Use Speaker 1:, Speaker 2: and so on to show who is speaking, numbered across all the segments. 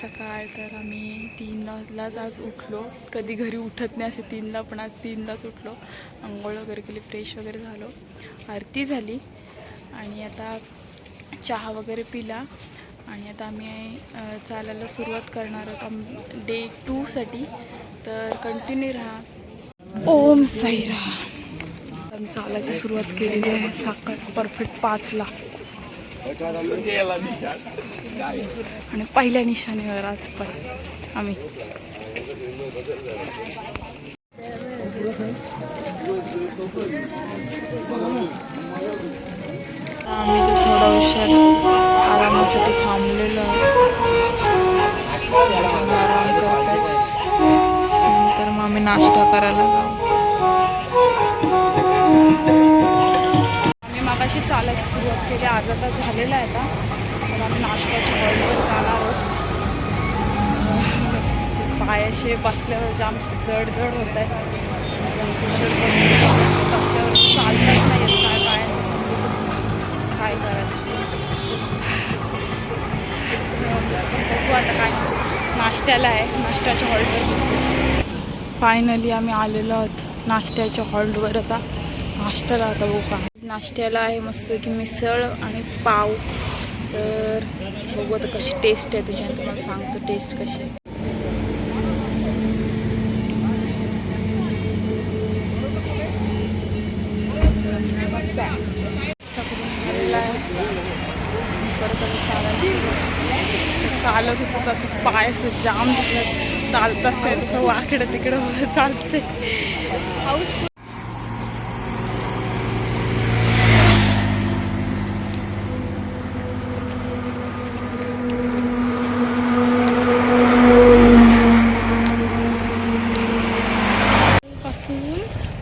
Speaker 1: सकाळ तर आम्ही तीनलाच आज उठलो. कधी घरी उठत नाही असे तीनला पण आज तीनलाच उठलो. आंघोळ वगैरे केली फ्रेश वगैरे झालो. आरती झाली. आणि आता चहा वगैरे पिला. आणि आता आम्ही चालायला सुरुवात करणार आहोत. डे टूसाठी तर कंटिन्यू राहा. ओम साईरा आम्ही चालायची सुरुवात केलेली आहे. साखर परफेक्ट पाचला. आणि पहिल्या निशाणीवर आज पण आम्ही. आम्ही तर थोडा उशीर आरामासाठी थांबलेलो आराम करतात नंतर मग आम्ही नाश्ता करायला जाऊ. अशी मागाशी चालायची सुरुवात केली. अर्धा तास झालेला आहे आता. तर आम्ही नाश्त्याच्या हॉलवर जाणार आहोत. पायाशी बसल्यावर जाम जड जड होत आहे. बसल्यावर चालतच नाही येत काय पायांचं काय करायचं बघू आता काय नाश्त्याला आहे. नाश्त्याच्या हॉलवर फायनली आम्ही आलेलो आहोत नाश्त्याच्या हॉलवर आता. नाश्त्याला आता बघू का. नाश्त्याला आहे मस्त की मिसळ आणि पाव. तर बघू आता कशी टेस्ट आहे त्याच्यानंतर तुम्हाला सांगतो टेस्ट कशी आहे. आहे. चालत होतं तसं पाय असं जाम चालत असेल असं वाकडं तिकडं चालते हाऊसपासून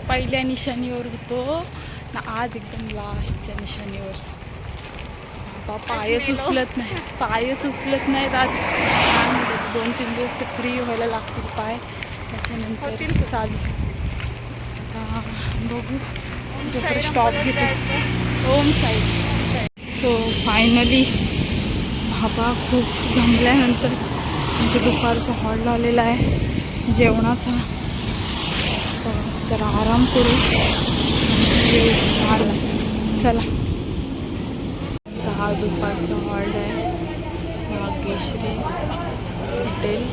Speaker 1: पहिल्या निशाणीवर होतो ना आज एकदम लास्टच्या निशाणीवर. बाबा पायच उचलत नाही. पायच उचलत नाहीत आज. दोन तीन दिवस ते फ्री व्हायला लागतील पाय. त्याच्यानंतर चालू. बघू. तिकडे स्टॉप घेते. ओम साईड सो फायनली बाबा खूप जमल्यानंतर आमचं दुपारचा हॉल आलेला आहे. जेवणाचा. तर आराम करू. चला. हा दुपारचा हॉल आहे. नागेश्री हॉटेल.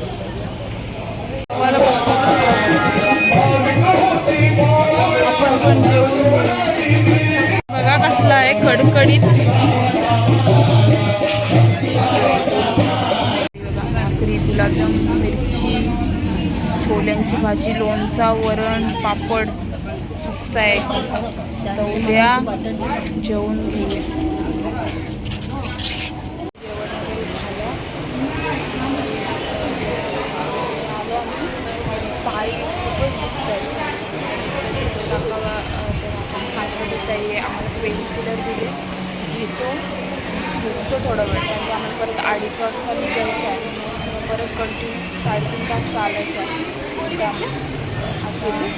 Speaker 1: बघा कसला आहे कडकडीत बघा भाकरी गुलाबजाम मिरची छोल्यांची भाजी लोणचा वरण पापड. मस्त आहे तर उद्या जेवण घेऊया. जेवण पेन दिले घेतो झोपतो थोडं वेळ कारण आम्हाला परत अडीच वाजता निघायचं आहे. परत कंटिन्यू साडेतीन तास चालायचं आहे. त्यामुळे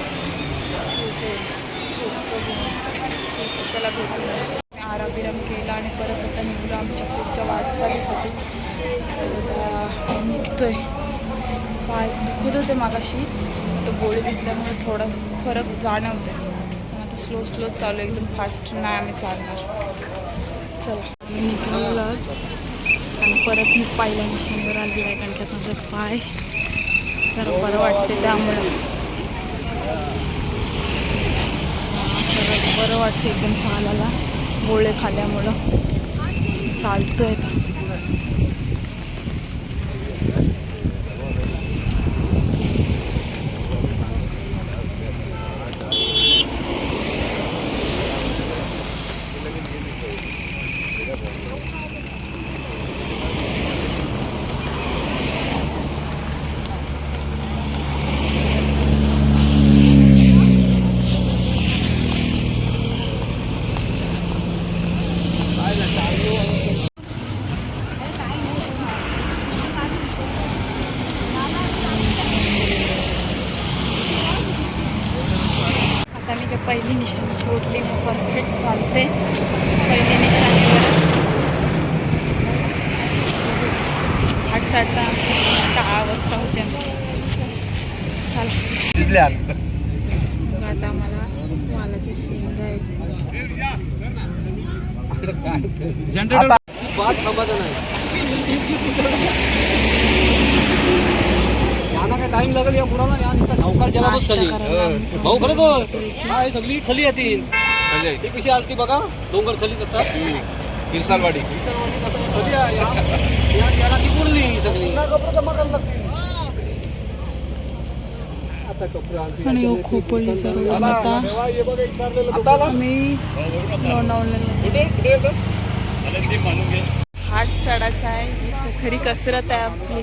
Speaker 1: आता झोपतो चला भेटू आराम बिराम केला आणि परत आता निघलो आमच्या पुढच्या वाटचालीसाठी आता निघतोय पाय दुखत होते मागाशी आता गोळी घेतल्यामुळे थोडा फरक जाणवते पण आता स्लो स्लो चालू आहे, एकदम फास्ट नाही आम्ही चालणार चला आम्ही निघालो आणि परत मी पहिल्या निशाणीवर आलेला आहे कारण की माझं पाय जरा बरं वाटते त्यामुळे तर बरं वाटते एकदम चालायला गोळे खाल्ल्यामुळं. चालतोय का व्यवस्थित चालते पहिल्याने आठ चढता दहा अवस्था होते. चला. आता मला मालाच्या शेंगा आहेत.
Speaker 2: काय टाइम लागेल या पुराला? या सगळी खाली येतील. ती कशी आलती बघा? डोंगर खाली जातात या- याला ती पुरली सगळी. आता कपडे आणतील.
Speaker 1: आणि हो आता हात चढायचा आहे. ही स- खरी कसरत आहे आपली.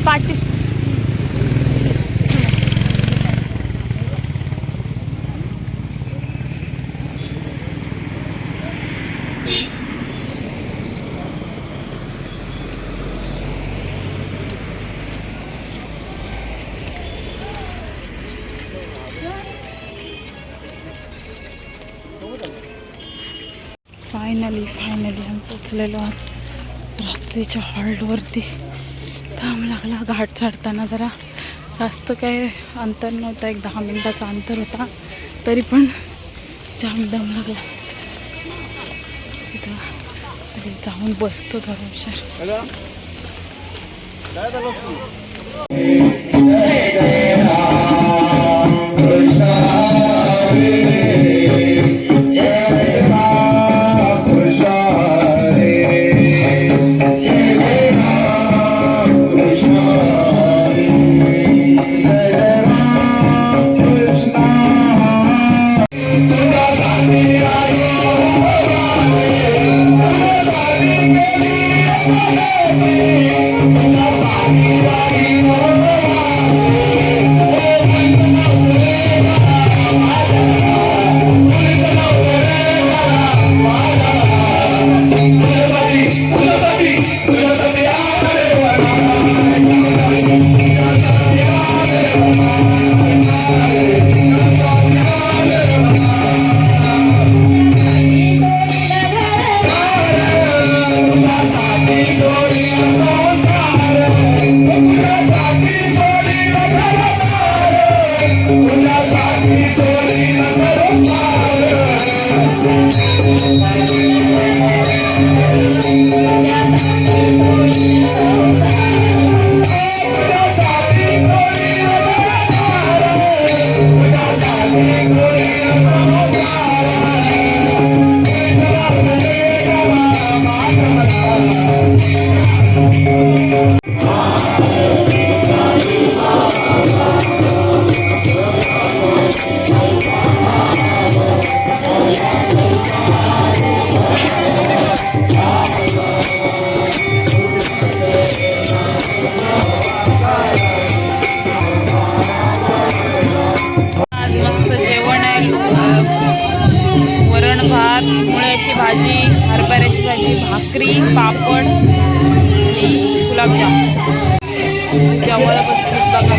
Speaker 1: मला पाठी फायनली फायनली आम्ही पोचलेलो आहोत रात्रीच्या हॉल्टवरती थांब लागला. घाट चढताना जरा जास्त काय अंतर नव्हतं. एक दहा मिनिटाचा अंतर होता. तरी पण जाम दम लागला. तिथं तरी जाऊन बसतो थोडा वरण भात मुळ्याची भाजी हरभऱ्याची भाजी भाकरी पापड. गुलाबजाम जेवायला बसलीत बघा